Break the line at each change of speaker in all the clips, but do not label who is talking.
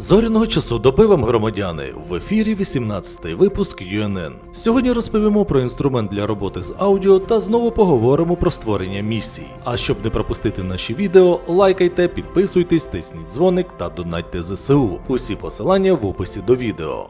Зоряного часу доби вам громадяни в ефірі 18-й випуск UNN. Сьогодні розповімо про інструмент для роботи з аудіо та знову поговоримо про створення місій. А щоб не пропустити наші відео, лайкайте, підписуйтесь, тисніть дзвоник та донатьте ЗСУ. Усі посилання в описі до відео.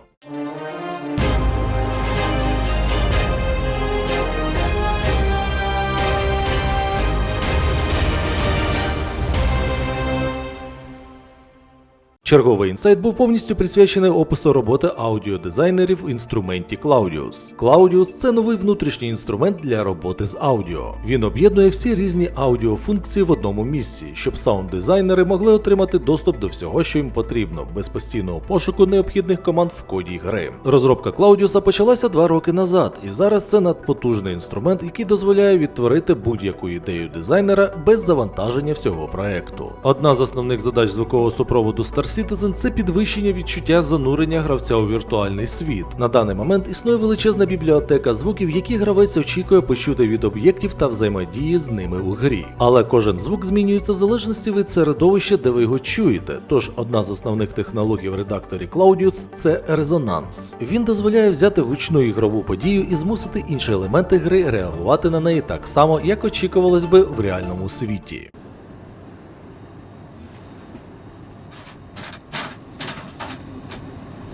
Черговий інсайт був повністю присвячений опису роботи аудіодизайнерів в інструменті Claudius. Claudius – це новий внутрішній інструмент для роботи з аудіо. Він об'єднує всі різні аудіофункції в одному місці, щоб саунд-дизайнери могли отримати доступ до всього, що їм потрібно, без постійного пошуку необхідних команд в коді гри. Розробка Claudius почалася два роки назад, і зараз це надпотужний інструмент, який дозволяє відтворити будь-яку ідею дизайнера без завантаження всього проекту. Одна з основних задач звукового супроводу Star Citizen – це підвищення відчуття занурення гравця у віртуальний світ. На даний момент існує величезна бібліотека звуків, які гравець очікує почути від об'єктів та взаємодії з ними у грі. Але кожен звук змінюється в залежності від середовища, де ви його чуєте. Тож одна з основних технологій в редакторі Claudius – це резонанс. Він дозволяє взяти гучну ігрову подію і змусити інші елементи гри реагувати на неї так само, як очікувалось би в реальному світі.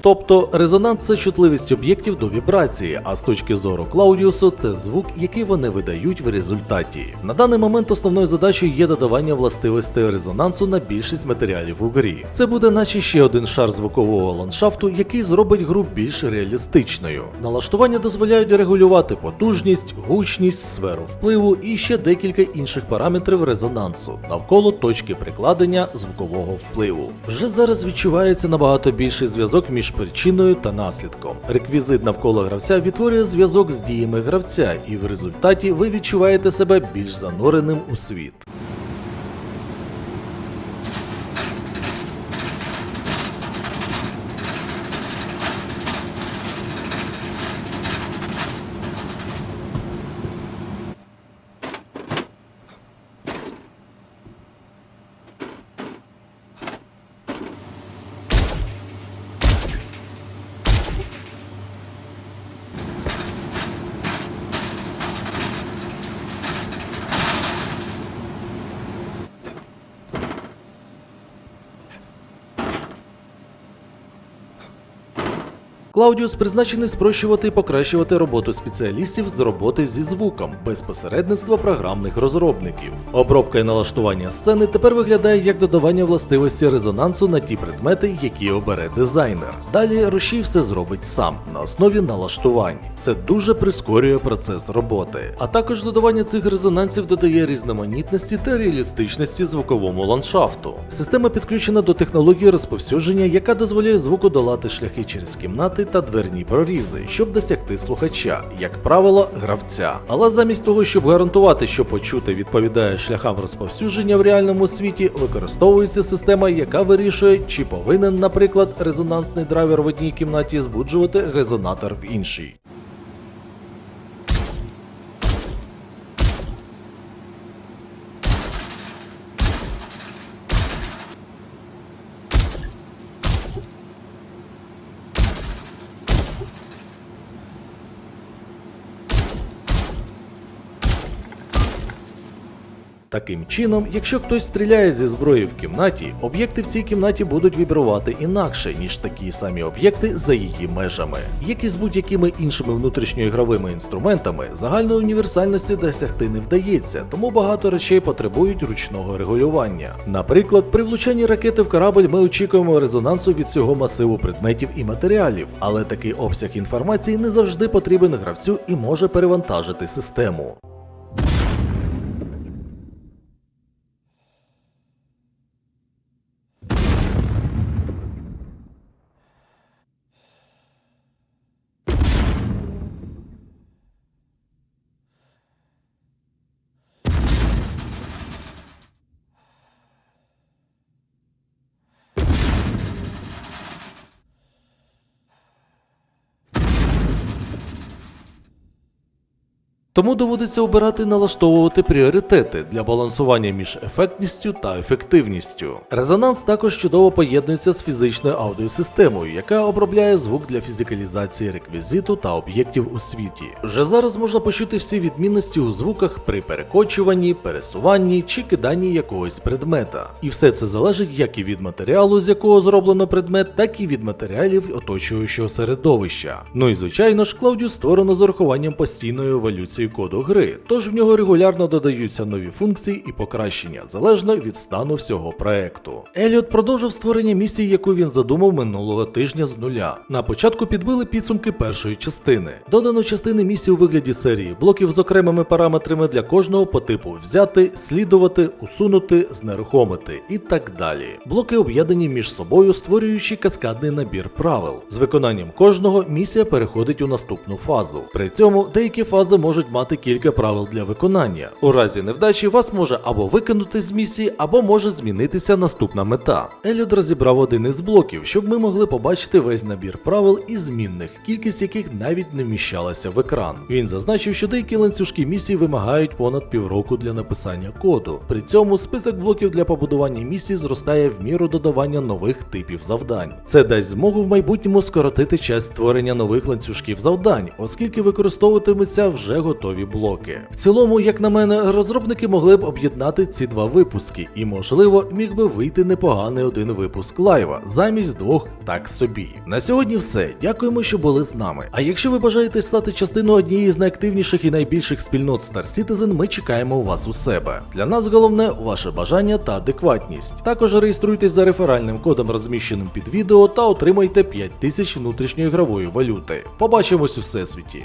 Тобто резонанс це чутливість об'єктів до вібрації, а з точки зору Клаудіусу це звук, який вони видають в результаті. На даний момент основною задачею є додавання властивостей резонансу на більшість матеріалів у грі. Це буде наче ще один шар звукового ландшафту, який зробить гру більш реалістичною. Налаштування дозволяють регулювати потужність, гучність, сферу впливу і ще декілька інших параметрів резонансу навколо точки прикладення звукового впливу. Вже зараз відчувається набагато більший зв'язок між причиною та наслідком. Реквізит навколо гравця відтворює зв'язок з діями гравця, і в результаті ви відчуваєте себе більш занореним у світ. Клаудіус призначений спрощувати і покращувати роботу спеціалістів з роботи зі звуком без посередництва програмних розробників. Обробка і налаштування сцени тепер виглядає як додавання властивості резонансу на ті предмети, які обере дизайнер. Далі Рушій все зробить сам на основі налаштувань. Це дуже прискорює процес роботи. А також додавання цих резонансів додає різноманітності та реалістичності звуковому ландшафту. Система підключена до технології розповсюдження, яка дозволяє звуку долати шляхи через кімнати та дверні прорізи, щоб досягти слухача, як правило, гравця. Але замість того, щоб гарантувати, що почути відповідає шляхам розповсюдження в реальному світі, використовується система, яка вирішує, чи повинен, наприклад, резонансний драйвер в одній кімнаті збуджувати резонатор в іншій. Таким чином, якщо хтось стріляє зі зброї в кімнаті, об'єкти в цій кімнаті будуть вібрувати інакше, ніж такі самі об'єкти за її межами. Як і з будь-якими іншими внутрішньоігровими інструментами, загальної універсальності досягти не вдається, тому багато речей потребують ручного регулювання. Наприклад, при влучанні ракети в корабль ми очікуємо резонансу від цього масиву предметів і матеріалів, але такий обсяг інформації не завжди потрібен гравцю і може перевантажити систему. Тому доводиться обирати і налаштовувати пріоритети для балансування між ефектністю та ефективністю. Резонанс також чудово поєднується з фізичною аудіосистемою, яка обробляє звук для фізикалізації реквізиту та об'єктів у світі. Вже зараз можна почути всі відмінності у звуках при перекочуванні, пересуванні чи киданні якогось предмета. І все це залежить як і від матеріалу, з якого зроблено предмет, так і від матеріалів оточуючого середовища. Ну і звичайно ж, Клаудіус створено з урахуванням постійної еволюції коду гри, тож в нього регулярно додаються нові функції і покращення, залежно від стану всього проекту. Еліот продовжив створення місії, яку він задумав минулого тижня з нуля. На початку підбили підсумки першої частини. Додано частини місії у вигляді серії блоків з окремими параметрами для кожного по типу взяти, слідувати, усунути, знерухомити і так далі. Блоки об'єднані між собою, створюючи каскадний набір правил. З виконанням кожного місія переходить у наступну фазу. При цьому деякі фази можуть мати кілька правил для виконання. У разі невдачі вас може або викинути з місії, або може змінитися наступна мета. Еліот розібрав один із блоків, щоб ми могли побачити весь набір правил і змінних, кількість яких навіть не вміщалася в екран. Він зазначив, що деякі ланцюжки місій вимагають понад півроку для написання коду. При цьому список блоків для побудування місій зростає в міру додавання нових типів завдань. Це дасть змогу в майбутньому скоротити час створення нових ланцюжків завдань, оскільки використовуватимуться вже готові блоки. В цілому, як на мене, розробники могли б об'єднати ці два випуски, і можливо міг би вийти непоганий один випуск лайва замість двох так собі. На сьогодні все. Дякуємо, що були з нами. А якщо ви бажаєте стати частиною однієї з найактивніших і найбільших спільнот Star Citizen, ми чекаємо вас у себе. Для нас головне ваше бажання та адекватність. Також реєструйтесь за реферальним кодом, розміщеним під відео, та отримайте 5000 внутрішньої ігрової валюти. Побачимось у всесвіті.